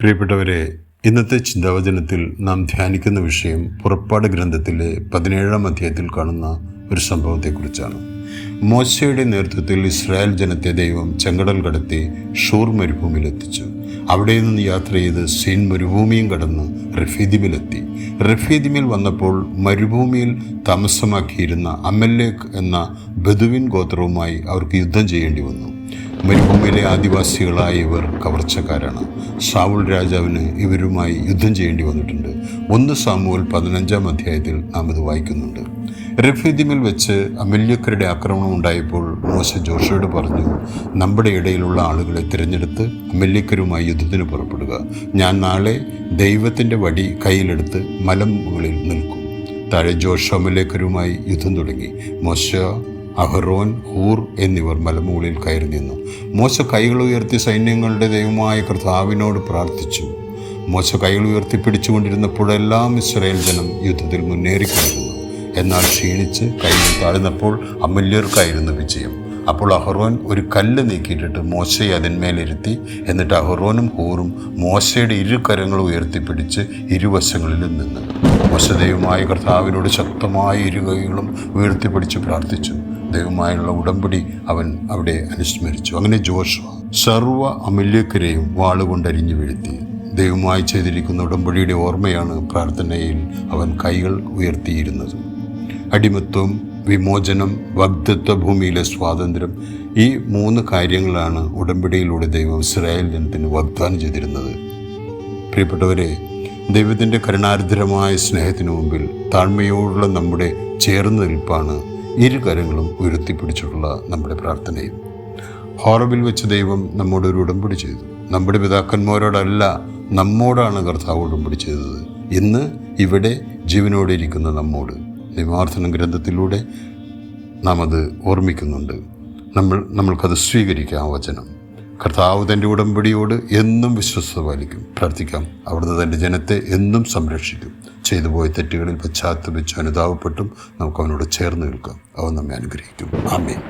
പ്രിയപ്പെട്ടവരെ ഇന്നത്തെ ചിന്താവചനത്തിൽ നാം ധ്യാനിക്കുന്ന വിഷയം പുറപ്പാട് ഗ്രന്ഥത്തിലെ പതിനേഴാം അധ്യായത്തിൽ കാണുന്ന ഒരു സംഭവത്തെക്കുറിച്ചാണ്. മോശയുടെ നേതൃത്വത്തിൽ ഇസ്രായേൽ ജനത്തെ ദൈവം ചെങ്കടൽ കടത്തി ഷൂർ മരുഭൂമിയിലെത്തിച്ചു. അവിടെ നിന്ന് യാത്ര ചെയ്ത് സീൻ മരുഭൂമിയും കടന്ന് റഫീദിമിലെത്തി. റഫീദിമിൽ വന്നപ്പോൾ മരുഭൂമിയിൽ താമസമാക്കിയിരുന്ന അമല്ലേക്ക് എന്ന ബദുവിൻ ഗോത്രവുമായി അവർക്ക് യുദ്ധം ചെയ്യേണ്ടി വന്നു. മരുഭൂമിയിലെ ആദിവാസികളായ ഇവർ കവർച്ചക്കാരാണ്. സാവുൾ രാജാവിന് ഇവരുമായി യുദ്ധം ചെയ്യേണ്ടി വന്നിട്ടുണ്ട്. ഒന്ന് സാമുവൽ പതിനഞ്ചാം അധ്യായത്തിൽ നാം ഇത് വായിക്കുന്നുണ്ട്. റഫീദിമിൽ വെച്ച് അമല്യക്കരുടെ ആക്രമണം ഉണ്ടായപ്പോൾ മോശ ജോഷയോട് പറഞ്ഞു നമ്മുടെ ഇടയിലുള്ള ആളുകളെ തിരഞ്ഞെടുത്ത് അമല്യക്കരുമായി യുദ്ധത്തിന് പുറപ്പെടുക. ഞാൻ നാളെ ദൈവത്തിന്റെ വടി കയ്യിലെടുത്ത് മലമുകളിൽ നിൽക്കും. താഴെ ജോഷ അമല്യക്കരുമായി യുദ്ധം തുടങ്ങി. മോശ അഹ്റോൻ ഹൂർ എന്നിവർ മലമുകളിൽ കയറി നിന്നു. മോശ കൈകൾ ഉയർത്തി സൈന്യങ്ങളുടെ ദൈവമായ കർത്താവിനോട് പ്രാർത്ഥിച്ചു. മോശ കൈകൾ ഉയർത്തി പിടിച്ചുകൊണ്ടിരുന്നപ്പോഴെല്ലാം ഇസ്രായേൽ ജനം യുദ്ധത്തിൽ മുന്നേറിക്കൊണ്ടിരുന്നു എന്നാൽ ക്ഷീണിച്ച് കൈകൾ താഴ്ന്നപ്പോൾ അമല്യർക്കായിരുന്നു വിജയം. അപ്പോൾ അഹ്റോൻ ഒരു കല്ല് നീക്കിയിട്ടിട്ട് മോശയെ അതിന്മേലിരുത്തി എന്നിട്ട് അഹ്റോനും ഹൂറും മോശയുടെ ഇരു കരങ്ങളും ഉയർത്തിപ്പിടിച്ച് ഇരുവശങ്ങളിലും നിന്ന്. മോശദൈവമായ കർത്താവിനോട് ശക്തമായ ഇരു കൈകളും ഉയർത്തിപ്പിടിച്ച് പ്രാർത്ഥിച്ചു. ദൈവമായുള്ള ഉടമ്പടി അവൻ അവിടെ അനുസ്മരിച്ചു. അങ്ങനെ ജോഷ സർവ അമല്യക്കരെയും വാളുകൊണ്ടരിഞ്ഞു വീഴ്ത്തി. ദൈവമായി ചെയ്തിരിക്കുന്ന ഉടമ്പടിയുടെ ഓർമ്മയാണ് പ്രാർത്ഥനയിൽ അവൻ കൈകൾ ഉയർത്തിയിരുന്നത്. അടിമത്വം വിമോചനം വഗ്ദത്വ ഭൂമിയിലെ സ്വാതന്ത്ര്യം ഈ മൂന്ന് കാര്യങ്ങളാണ് ഉടമ്പടിയിലൂടെ ദൈവം ഇസ്രായേൽ ജനത്തിന് വാഗ്ദാനം ചെയ്തിരുന്നത്. പ്രിയപ്പെട്ടവരെ ദൈവത്തിന്റെ കരുണാർദ്രമായ സ്നേഹത്തിനു മുമ്പിൽ താഴ്മയോടുള്ള നമ്മുടെ ചേർന്ന് നിൽപ്പാണ് ഇരു കരങ്ങളും ഉയർത്തിപ്പിടിച്ചിട്ടുള്ള നമ്മുടെ പ്രാർത്ഥനയും. ഹോറബിൽ വെച്ച് ദൈവം നമ്മോട് ഒരു ഉടമ്പടി ചെയ്തു. നമ്മുടെ പിതാക്കന്മാരോടല്ല നമ്മോടാണ് കർത്താവ് ഉടമ്പടി ചെയ്തത്. ഇന്ന് ഇവിടെ ജീവനോടെ ഇരിക്കുന്ന നമ്മോട് നിവാർത്ഥന ഗ്രന്ഥത്തിലൂടെ നാം അത് ഓർമ്മിക്കുന്നുണ്ട്. നമ്മൾ നമ്മൾക്കത് സ്വീകരിക്കാം വചനം. കർത്താവ് തന്റെ ഉടമ്പടിയോട് എന്നും വിശ്വസ്ത പാലിക്കും. പ്രാർത്ഥിക്കാം. അവിടുന്ന് തന്റെ ജനത്തെ എന്നും സംരക്ഷിക്കും. ചെയ്തു പോയ തെറ്റുകളിൽ പശ്ചാത്തപിച്ച് അനുതാപപ്പെട്ടും നമുക്ക് അവനോട് ചേർന്ന് നിൽക്കാം. അവൻ നമ്മെ അനുഗ്രഹിക്കും. ആമേൻ.